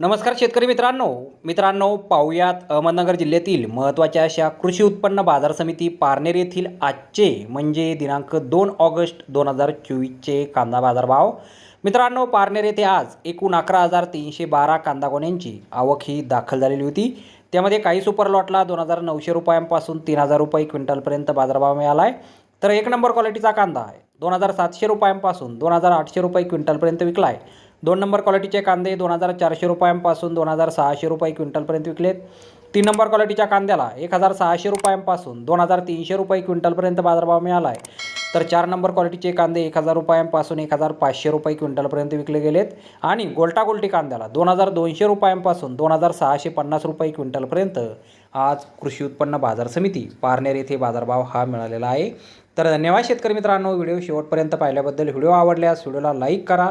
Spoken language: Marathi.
नमस्कार शेतकरी मित्रांनो. मित्रांनो पाहुयात अहमदनगर जिल्ह्यातील महत्त्वाच्या अशा कृषी उत्पन्न बाजार समिती पारनेर येथील आजचे म्हणजे दिनांक दोन ऑगस्ट दोन हजार चोवीसचे कांदा बाजारभाव. मित्रांनो पारनेर येथे आज एकूण अकरा हजार तीनशे बारा कांदा गोण्यांची आवक ही दाखल झालेली होती. त्यामध्ये काही सुपर लॉटला दोन हजार नऊशे रुपयांपासून तीन हजार रुपये क्विंटलपर्यंत बाजारभाव मिळाला आहे तर एक नंबर क्वालिटीचा कांदा आहे. दोन हजार सातशे रुपयांपासून दोन हजार आठशे रुपये क्विंटलपर्यंत विकला आहे दोन नंबर क्वालिटीचे कांदे दोन हजार चारशे रुपयांपासून दोन हजार सहाशे रुपये क्विंटलपर्यंत विकलेत. तीन नंबर क्वालिटीच्या कांद्याला एक हजार सहाशे रुपयांपासून दोन हजार तीनशे रुपये क्विंटलपर्यंत बाजारभाव मिळाला आहे तर चार नंबर क्वालिटीचे कांदे एक हजार रुपयांपासून एक हजार पाचशे रुपये क्विंटलपर्यंत विकले गेलेत. आणि गोल्टा गोल्टी कांद्याला दोन हजार दोनशे रुपयांपासून दोन हजार सहाशे पन्नास रुपये क्विंटलपर्यंत आज कृषी उत्पन्न बाजार समिती पारनेर येथे बाजारभाव हा मिळालेला आहे. तर धन्यवाद शेतकरी मित्रांनो व्हिडिओ शेवटपर्यंत पाहिल्याबद्दल व्हिडिओ आवडल्यास व्हिडिओला लाईक करा.